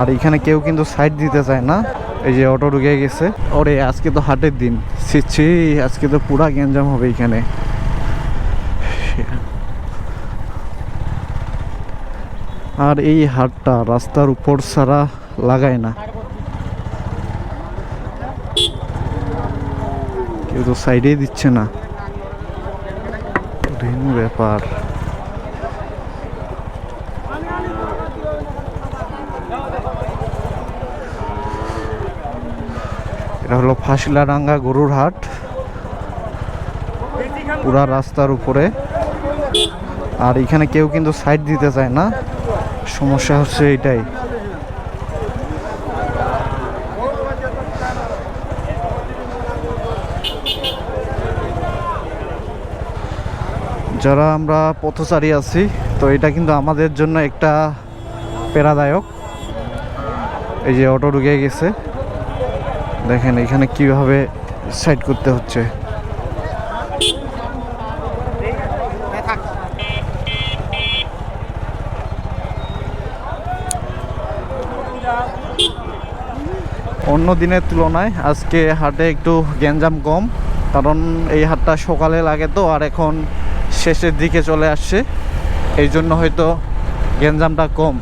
আর এখানে কেউ কিন্তু সাইড দিতে চায় না। এই যে অটো ঢুকে গেছে। ওরে, আজকে তো হাটের দিন। ছিচ্ছি আজকে তো পুরা গ্যাঞ্জাম হবে এখানে। আর এই হাটটা রাস্তার উপর ছাড়া লাগায় না। কেউ তো সাইডেই দিচ্ছে না। ব্যাপার। এটা হলো ফাঁসিলাডাঙ্গা গরুর হাট। পুরা রাস্তার উপরে। আর এখানে কেউ কিন্তু সাইড দিতে চায় না। সমস্যা হচ্ছে এটাই। যারা আমরা পথচারী আছি, তো এটা কিন্তু আমাদের জন্য একটা প্রেরাদায়ক এই যে অটো ঢুকে গেছে। দেখেন এখানে কীভাবে সাইড করতে হচ্ছে। অন্য দিনের তুলনায় আজকে হাটে একটু গ্যাঞ্জাম কম, কারণ এই হাটটা সকালে লাগে তো, আর এখন শেষের দিকে চলে আসছে। এই জন্য হয়তো গ্যাঞ্জামটা কম।